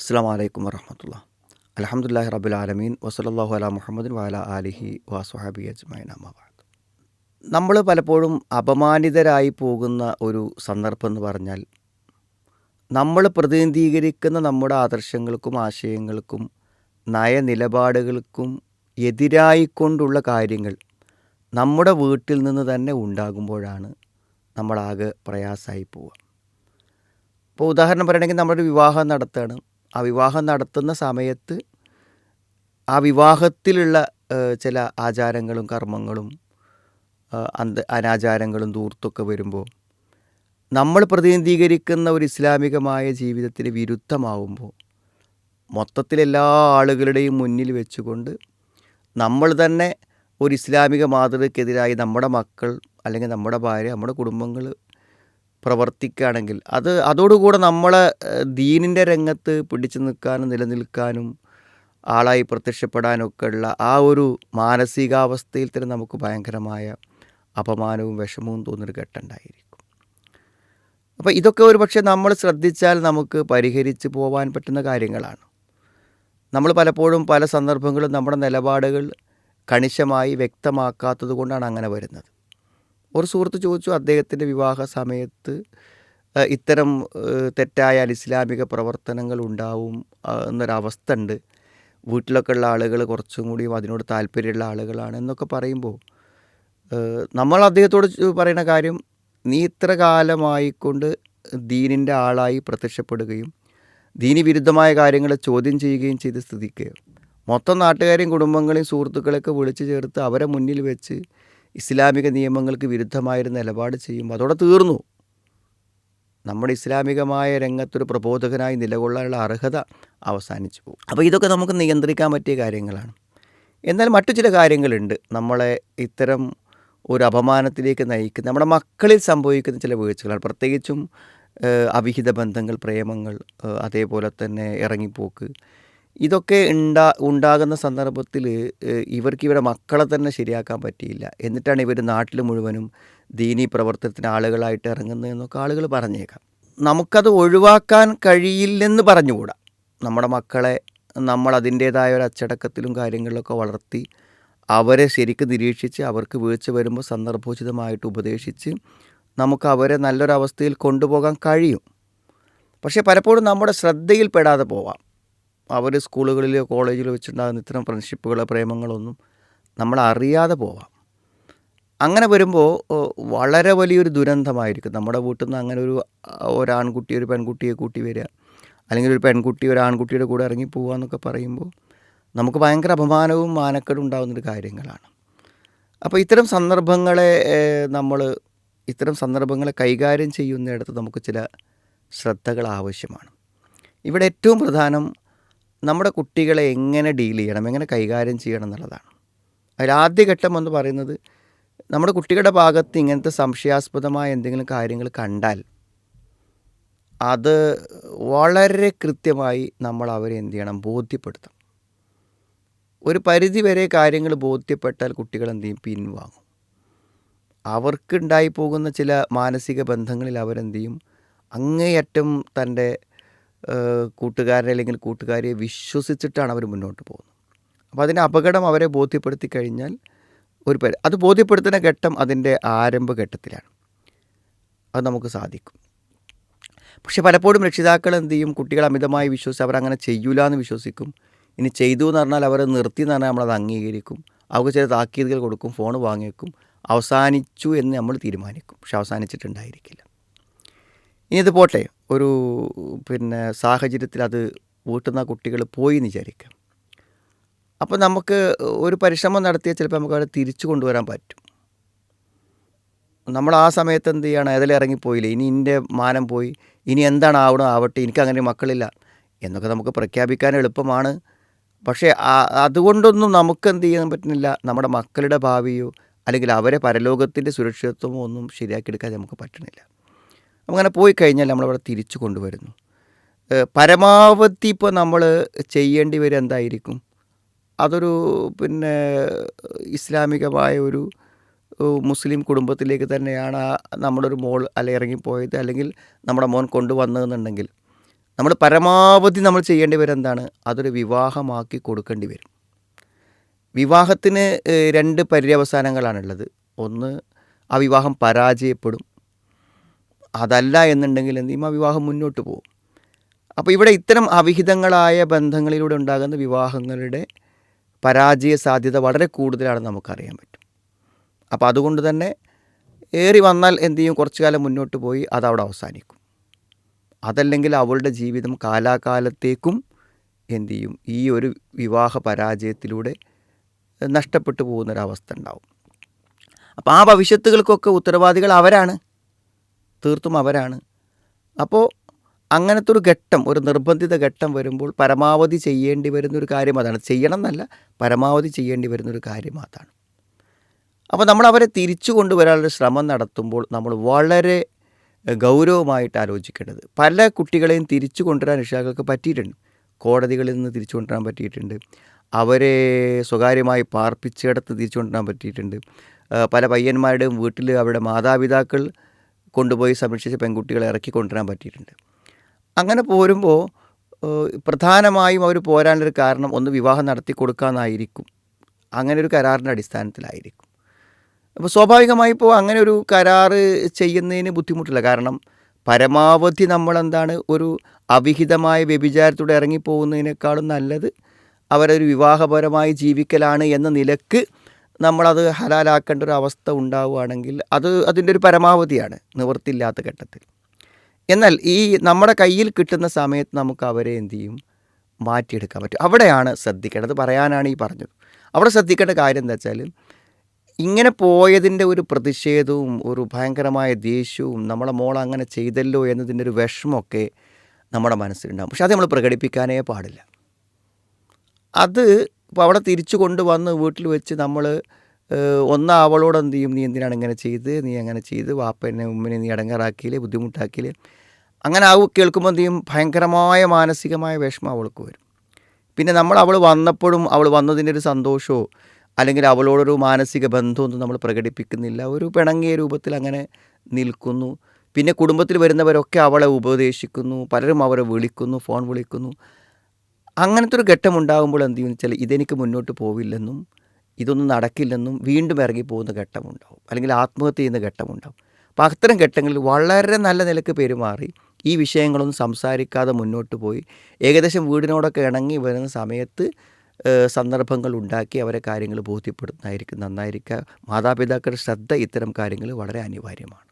അസ്സാം വലൈക്കും വറഹമത്തുള്ള. അലഹമുല്ലാഹി റബുൽ ആലമീൻ. വസലല്ലാഹു അല മുഹമ്മദിൻ വാല അലിഹി വാസുഹാബി അജ്മൈൻ അമ്മബാദ് നമ്മൾ പലപ്പോഴും അപമാനിതരായി പോകുന്ന ഒരു സന്ദർഭം എന്ന് പറഞ്ഞാൽ നമ്മൾ പ്രതിനിധീകരിക്കുന്ന നമ്മുടെ ആദർശങ്ങൾക്കും ആശയങ്ങൾക്കും നയനിലപാടുകൾക്കും എതിരായിക്കൊണ്ടുള്ള കാര്യങ്ങൾ നമ്മുടെ വീട്ടിൽ നിന്ന് തന്നെ ഉണ്ടാകുമ്പോഴാണ് നമ്മളാകെ പ്രയാസമായി പോവുക. ഇപ്പോൾ ഉദാഹരണം പറയുകയാണെങ്കിൽ നമ്മളൊരു വിവാഹം നടത്തുകയാണ്. ആ വിവാഹം നടത്തുന്ന സമയത്ത് ആ വിവാഹത്തിലുള്ള ചില ആചാരങ്ങളും കർമ്മങ്ങളും അന്ത അനാചാരങ്ങളും ദൂർത്തൊക്കെ വരുമ്പോൾ നമ്മൾ പ്രതിനിധീകരിക്കുന്ന ഒരു ഇസ്ലാമികമായ ജീവിതത്തിന് വിരുദ്ധമാവുമ്പോൾ മൊത്തത്തിലെല്ലാ ആളുകളുടെയും മുന്നിൽ വെച്ചുകൊണ്ട് നമ്മൾ തന്നെ ഒരു ഇസ്ലാമിക മാതൃകയ്ക്കെതിരായി നമ്മുടെ മക്കൾ അല്ലെങ്കിൽ നമ്മുടെ ഭാര്യ നമ്മുടെ കുടുംബങ്ങൾ പ്രവർത്തിക്കുകയാണെങ്കിൽ അത് അതോടുകൂടെ നമ്മളെ ദീനിന്റെ രംഗത്ത് പിടിച്ചു നിൽക്കാനും നിലനിൽക്കാനും ആളായി പ്രത്യക്ഷപ്പെടാനൊക്കെ ഉള്ള ആ ഒരു മാനസികാവസ്ഥയിൽ തന്നെ നമുക്ക് ഭയങ്കരമായ അപമാനവും വിഷമവും തോന്നുന്നൊരു ഘട്ടമുണ്ടായിരിക്കും അപ്പോൾ ഇതൊക്കെ ഒരു പക്ഷേ നമ്മൾ ശ്രദ്ധിച്ചാൽ നമുക്ക് പരിഹരിച്ച് പോകാൻ പറ്റുന്ന കാര്യങ്ങളാണ്. നമ്മൾ പലപ്പോഴും പല സന്ദർഭങ്ങളും നമ്മുടെ നിലപാടുകൾ കണിശമായി വ്യക്തമാക്കാത്തത് കൊണ്ടാണ് അങ്ങനെ വരുന്നത്. ഒരു സുഹൃത്ത് ചോദിച്ചു അദ്ദേഹത്തിന്റെ വിവാഹ സമയത്ത് ഇത്തരം തെറ്റായ അനിസ്ലാമിക പ്രവർത്തനങ്ങൾ ഉണ്ടാവും എന്നൊരവസ്ഥ ഉണ്ട്. വീട്ടിലൊക്കെ ഉള്ള ആളുകൾ കുറച്ചും കൂടി അതിനോട് താല്പര്യമുള്ള ആളുകളാണ് എന്നൊക്കെ പറയുമ്പോൾ നമ്മൾ അദ്ദേഹത്തോട് പറയുന്ന കാര്യം നീ ഇത്ര കാലമായിക്കൊണ്ട് ദീനിന്റെ ആളായി പ്രത്യക്ഷപ്പെടുകയും ദീനി വിരുദ്ധമായ കാര്യങ്ങൾ ചോദ്യം ചെയ്യുകയും ചെയ്ത സ്ഥിതിക്ക്. മൊത്തം നാട്ടുകാരെയും കുടുംബങ്ങളെയും സുഹൃത്തുക്കളെയൊക്കെ വിളിച്ചു ചേർത്ത് അവരെ മുന്നിൽ വെച്ച് ഇസ്ലാമിക നിയമങ്ങൾക്ക് വിരുദ്ധമായൊരു നിലപാട് ചെയ്യുമ്പോൾ അതോടെ തീർന്നു. നമ്മുടെ ഇസ്ലാമികമായ രംഗത്തൊരു പ്രബോധകനായി നിലകൊള്ളാനുള്ള അർഹത അവസാനിച്ചു പോകും. അപ്പോൾ ഇതൊക്കെ നമുക്ക് നിയന്ത്രിക്കാൻ പറ്റിയ കാര്യങ്ങളാണ്. എന്നാൽ മറ്റു ചില കാര്യങ്ങളുണ്ട്. നമ്മളെ ഇത്തരം ഒരു അപമാനത്തിലേക്ക് നയിക്കുന്ന നമ്മുടെ മക്കളിൽ സംഭവിക്കുന്ന ചില വീഴ്ചകളാണ്. പ്രത്യേകിച്ചും അവിഹിത ബന്ധങ്ങൾ പ്രേമങ്ങൾ അതേപോലെ തന്നെ ഇറങ്ങിപ്പോക്ക് ഇതൊക്കെ ഉണ്ടാ ഉണ്ടാകുന്ന സന്ദർഭത്തിൽ ഇവർക്ക് ഇവരുടെ മക്കളെ തന്നെ ശരിയാക്കാൻ പറ്റിയില്ല. എന്നിട്ടാണ് ഇവർ നാട്ടിൽ മുഴുവനും ദീനി പ്രവർത്തനത്തിന് ആളുകളായിട്ട് ഇറങ്ങുന്നത് എന്നൊക്കെ ആളുകൾ പറഞ്ഞേക്കാം. നമുക്കത് ഒഴിവാക്കാൻ കഴിയില്ലെന്ന് പറഞ്ഞുകൂടാ. നമ്മുടെ മക്കളെ നമ്മൾ അതിന്റേതായ ഒരു അച്ചടക്കത്തിലും കാര്യങ്ങളിലൊക്കെ വളർത്തി അവരെ ശരിക്കും നിരീക്ഷിച്ച് അവർക്ക് വീഴ്ച വരുമ്പോൾ സന്ദർഭോചിതമായിട്ട് ഉപദേശിച്ച് നമുക്ക് അവരെ നല്ലൊരവസ്ഥയിൽ കൊണ്ടുപോകാൻ കഴിയും. പക്ഷേ പലപ്പോഴും നമ്മുടെ ശ്രദ്ധയിൽപ്പെടാതെ പോവാം. അവർ സ്കൂളുകളിലോ കോളേജിലോ വെച്ചുണ്ടാകുന്ന ഇത്തരം ഫ്രണ്ട്ഷിപ്പുകളോ പ്രേമങ്ങളൊന്നും നമ്മൾ അറിയാതെ പോവാം. അങ്ങനെ വരുമ്പോൾ വളരെ വലിയൊരു ദുരന്തമായിരിക്കും. നമ്മുടെ വീട്ടിൽ നിന്ന് അങ്ങനെ ഒരു ഒരാൺകുട്ടി ഒരു പെൺകുട്ടിയെ കൂട്ടി വരിക. അല്ലെങ്കിൽ ഒരു പെൺകുട്ടി ഒരു ആൺകുട്ടിയുടെ കൂടെ ഇറങ്ങി പോവുക എന്നൊക്കെ പറയുമ്പോൾ നമുക്ക് ഭയങ്കര അപമാനവും മാനക്കേടും ഉണ്ടാകുന്നൊരു കാര്യങ്ങളാണ്. അപ്പോൾ ഇത്തരം സന്ദർഭങ്ങളെ നമ്മൾ ഇത്തരം സന്ദർഭങ്ങളെ കൈകാര്യം ചെയ്യുന്നിടത്ത് നമുക്ക് ചില ശ്രദ്ധകൾ ആവശ്യമാണ്. ഇവിടെ ഏറ്റവും പ്രധാനം നമ്മുടെ കുട്ടികളെ എങ്ങനെ ഡീൽ ചെയ്യണം എങ്ങനെ കൈകാര്യം ചെയ്യണം എന്നുള്ളതാണ്. അതിൽ ആദ്യഘട്ടം എന്ന് പറയുന്നത് നമ്മുടെ കുട്ടികളുടെ ഭാഗത്ത് ഇങ്ങനത്തെ സംശയാസ്പദമായ എന്തെങ്കിലും കാര്യങ്ങൾ കണ്ടാൽ അത് വളരെ കൃത്യമായി നമ്മൾ അവരെ എന്ത് ചെയ്യണം ബോധ്യപ്പെടുത്തണം. ഒരു പരിധിവരെ കാര്യങ്ങൾ ബോധ്യപ്പെട്ടാൽ കുട്ടികൾ എന്ത് ചെയ്യും? പിൻവാങ്ങും. അവർക്കുണ്ടായി പോകുന്ന ചില മാനസിക ബന്ധങ്ങളിൽ അവരെന്ത് ചെയ്യും? അങ്ങേയറ്റം തന്റെ കൂട്ടുകാരനെ അല്ലെങ്കിൽ കൂട്ടുകാരിയെ വിശ്വസിച്ചിട്ടാണ് അവർ മുന്നോട്ട് പോകുന്നത്. അപ്പോൾ അതിന്റെ അപകടം അവരെ ബോധ്യപ്പെടുത്തി കഴിഞ്ഞാൽ ഒരു പരി അത് ബോധ്യപ്പെടുത്തുന്ന ഘട്ടം അതിന്റെ ആരംഭഘട്ടത്തിലാണ് അത് നമുക്ക് സാധിക്കും. പക്ഷെ പലപ്പോഴും രക്ഷിതാക്കൾ എന്ത് ചെയ്യും? കുട്ടികൾ അമിതമായി വിശ്വസിച്ച് അവരങ്ങനെ ചെയ്യൂല എന്ന് വിശ്വസിക്കും. ഇനി ചെയ്തു എന്ന് പറഞ്ഞാൽ അവർ നിർത്തി എന്ന് പറഞ്ഞാൽ നമ്മളത് അംഗീകരിക്കും. അവർക്ക് ചില താക്കീതുകൾ കൊടുക്കും ഫോൺ വാങ്ങിയേക്കും അവസാനിച്ചു എന്ന് നമ്മൾ തീരുമാനിക്കും. പക്ഷെ അവസാനിച്ചിട്ടുണ്ടായിരിക്കില്ല. ഇനി ഇത് പോട്ടെ. ഒരു പിന്നെ സാഹചര്യത്തിൽ അത് വീട്ടുന്ന കുട്ടികൾ പോയി എന്ന് വിചാരിക്കാം. അപ്പോൾ നമുക്ക് ഒരു പരിശ്രമം നടത്തിയാൽ ചിലപ്പോൾ നമുക്ക് അവരെ തിരിച്ചു കൊണ്ടുവരാൻ പറ്റും. നമ്മൾ ആ സമയത്ത് എന്ത് ചെയ്യണം? ഏതെങ്കിലും ഇറങ്ങിപ്പോയില്ലേ ഇനി എന്റെ മാനം പോയി. ഇനി എന്താണ് ആവണം? ആവട്ടെ. എനിക്ക് അങ്ങനെ മക്കളില്ല. എന്നൊക്കെ നമുക്ക് പ്രഖ്യാപിക്കാൻ എളുപ്പമാണ്. പക്ഷേ അതുകൊണ്ടൊന്നും നമുക്ക് എന്ത് ചെയ്യാൻ പറ്റുന്നില്ല. നമ്മുടെ മക്കളുടെ ഭാവിയോ അല്ലെങ്കിൽ അവരെ പരലോകത്തിന്റെ സുരക്ഷിതത്വമോ ഒന്നും ശരിയാക്കിയെടുക്കാൻ നമുക്ക് പറ്റണില്ല. അങ്ങനെ പോയി കഴിഞ്ഞാൽ നമ്മളവിടെ തിരിച്ചു കൊണ്ടുവരുന്നു. പരമാവധി ഇപ്പോൾ നമ്മൾ ചെയ്യേണ്ടി വരും എന്തായിരിക്കും? അതൊരു പിന്നെ ഇസ്ലാമികമായ ഒരു മുസ്ലിം കുടുംബത്തിലേക്ക് തന്നെയാണ് ആ നമ്മുടെ ഒരു മോൾ അല്ല ഇറങ്ങിപ്പോയത് അല്ലെങ്കിൽ നമ്മുടെ മോൻ കൊണ്ടുവന്നതെന്നുണ്ടെങ്കിൽ. നമ്മൾ പരമാവധി നമ്മൾ ചെയ്യേണ്ടി വരും എന്താണ്? അതൊരു വിവാഹമാക്കി കൊടുക്കേണ്ടി വരും. വിവാഹത്തിന് രണ്ട് പര്യവസാനങ്ങളാണുള്ളത്. ഒന്ന് ആ വിവാഹം പരാജയപ്പെടും. അതല്ല എന്നുണ്ടെങ്കിൽ എന്ത് ചെയ്യും ആ വിവാഹം മുന്നോട്ട് പോകും. അപ്പോൾ ഇവിടെ ഇത്തരം അവിഹിതങ്ങളായ ബന്ധങ്ങളിലൂടെ ഉണ്ടാകുന്ന വിവാഹങ്ങളുടെ പരാജയ സാധ്യത വളരെ കൂടുതലാണെന്ന് നമുക്കറിയാൻ പറ്റും. അപ്പോൾ അതുകൊണ്ട് തന്നെ ഏറി വന്നാൽ എന്തു ചെയ്യും? കുറച്ചു കാലം മുന്നോട്ട് പോയി അതവിടെ അവസാനിക്കും. അതല്ലെങ്കിൽ അവളുടെ ജീവിതം കാലാകാലത്തേക്കും എന്തു ചെയ്യും? ഈ ഒരു വിവാഹ പരാജയത്തിലൂടെ നഷ്ടപ്പെട്ടു പോകുന്നൊരവസ്ഥ ഉണ്ടാവും. അപ്പോൾ ആ ഭവിഷ്യത്തുകൾക്കൊക്കെ ഉത്തരവാദികൾ അവരാണ്. തീർത്തും അവരാണ്. അപ്പോൾ അങ്ങനത്തെ ഒരു ഘട്ടം ഒരു നിർബന്ധിത ഘട്ടം വരുമ്പോൾ പരമാവധി ചെയ്യേണ്ടി വരുന്നൊരു കാര്യം അതാണ്. ചെയ്യണം എന്നല്ല പരമാവധി ചെയ്യേണ്ടി വരുന്നൊരു കാര്യം അതാണ്. അപ്പോൾ നമ്മൾ അവരെ തിരിച്ചു കൊണ്ടുവരാനുള്ള ശ്രമം നടത്തുമ്പോൾ നമ്മൾ വളരെ ഗൗരവമായിട്ട് ആലോചിക്കേണ്ടത്. പല കുട്ടികളെയും തിരിച്ചു കൊണ്ടുവരാൻ രക്ഷിതാക്കൾക്ക് പറ്റിയിട്ടുണ്ട്. കോടതികളിൽ നിന്ന് തിരിച്ചു കൊണ്ടുവരാൻ പറ്റിയിട്ടുണ്ട്. അവരെ സ്വകാര്യമായി പാർപ്പിച്ചിടത്ത് തിരിച്ചു കൊണ്ടുവരാൻ പറ്റിയിട്ടുണ്ട്. പല പയ്യന്മാരുടെയും വീട്ടിൽ അവരുടെ മാതാപിതാക്കൾ കൊണ്ടുപോയി സംരക്ഷിച്ച പെൺകുട്ടികളെ ഇറക്കി കൊണ്ടുവരാൻ പറ്റിയിട്ടുണ്ട്. അങ്ങനെ പോരുമ്പോൾ പ്രധാനമായും അവർ പോരാനൊരു കാരണം ഒന്ന് വിവാഹം നടത്തി കൊടുക്കാമെന്നായിരിക്കും അങ്ങനെ ഒരു കരാറിന്റെ അടിസ്ഥാനത്തിലായിരിക്കും. അപ്പോൾ സ്വാഭാവികമായി ഇപ്പോൾ അങ്ങനെ ഒരു കരാറ് ചെയ്യുന്നതിന് ബുദ്ധിമുട്ടില്ല. കാരണം പരമാവധി നമ്മളെന്താണ് ഒരു അവിഹിതമായ വ്യഭിചാരത്തോടെ ഇറങ്ങിപ്പോകുന്നതിനേക്കാളും നല്ലത് അവരൊരു വിവാഹപരമായി ജീവിക്കലാണ് എന്ന നിലയ്ക്ക് നമ്മളത് ഹലാലാക്കേണ്ട ഒരു അവസ്ഥ ഉണ്ടാവുകയാണെങ്കിൽ അത് അതിന്റെ ഒരു പരമാവധിയാണ് നിവൃത്തിയില്ലാത്ത ഘട്ടത്തിൽ. എന്നാൽ ഈ നമ്മുടെ കയ്യിൽ കിട്ടുന്ന സമയത്ത് നമുക്ക് അവരെ എന്ത് ചെയ്യും? മാറ്റിയെടുക്കാൻ പറ്റും. അവിടെയാണ് ശ്രദ്ധിക്കേണ്ടത്. പറയാനാണ് ഈ പറഞ്ഞത്. അവിടെ ശ്രദ്ധിക്കേണ്ട കാര്യം എന്താ വെച്ചാൽ ഇങ്ങനെ പോയതിന്റെ ഒരു പ്രതിഷേധവും ഒരു ഭയങ്കരമായ ദേഷ്യവും നമ്മളെ മോൾ അങ്ങനെ ചെയ്തല്ലോ എന്നതിന്റെ ഒരു വിഷമമൊക്കെ നമ്മുടെ മനസ്സിലുണ്ടാകും പക്ഷെ അത് നമ്മൾ പ്രകടിപ്പിക്കാനേ പാടില്ല. അത് ഇപ്പോൾ അവിടെ തിരിച്ചു കൊണ്ടുവന്ന് വീട്ടിൽ വെച്ച് നമ്മൾ ഒന്ന് അവളോട് എന്ത് ചെയ്യും? നീ എന്തിനാണ് ഇങ്ങനെ ചെയ്ത്? നീ അങ്ങനെ ചെയ്ത്? വാപ്പനെ ഉമ്മനെ നീ അടങ്ങാറാക്കിയില്ലേ? ബുദ്ധിമുട്ടാക്കിയില്ലേ? അങ്ങനെ ആ കേൾക്കുമ്പോൾ എന്ത് ചെയ്യും? ഭയങ്കരമായ മാനസികമായ വിഷമം അവൾക്ക് വരും. പിന്നെ നമ്മൾ അവൾ വന്നപ്പോഴും അവൾ വന്നതിന്റെ ഒരു സന്തോഷമോ അല്ലെങ്കിൽ അവളോടൊരു മാനസിക ബന്ധമൊന്നും നമ്മൾ പ്രകടിപ്പിക്കുന്നില്ല. ഒരു പിണങ്ങിയ രൂപത്തിൽ അങ്ങനെ നിൽക്കുന്നു. പിന്നെ കുടുംബത്തിൽ വരുന്നവരൊക്കെ അവളെ ഉപദേശിക്കുന്നു. പലരും അവരെ വിളിക്കുന്നു ഫോൺ വിളിക്കുന്നു. അങ്ങനത്തെ ഒരു ഘട്ടം ഉണ്ടാകുമ്പോൾ എന്ത് ചെയ്യുമെന്ന് വെച്ചാൽ ഇതെനിക്ക് മുന്നോട്ട് പോവില്ലെന്നും ഇതൊന്നും നടക്കില്ലെന്നും വീണ്ടും ഇറങ്ങി പോകുന്ന ഘട്ടമുണ്ടാവും. അല്ലെങ്കിൽ ആത്മഹത്യ ചെയ്യുന്ന ഘട്ടമുണ്ടാവും. അപ്പോൾ അത്തരം ഘട്ടങ്ങളിൽ വളരെ നല്ല നിലയ്ക്ക് പെരുമാറി ഈ വിഷയങ്ങളൊന്നും സംസാരിക്കാതെ മുന്നോട്ട് പോയി ഏകദേശം വീടിനോടൊക്കെ ഇണങ്ങി വരുന്ന സമയത്ത് സന്ദർഭങ്ങൾ ഉണ്ടാക്കി അവരെ കാര്യങ്ങൾ ബോധ്യപ്പെടുന്നതായിരിക്കും നന്നായിരിക്കുക. മാതാപിതാക്കളുടെ ശ്രദ്ധ ഇത്തരം കാര്യങ്ങൾ വളരെ അനിവാര്യമാണ്.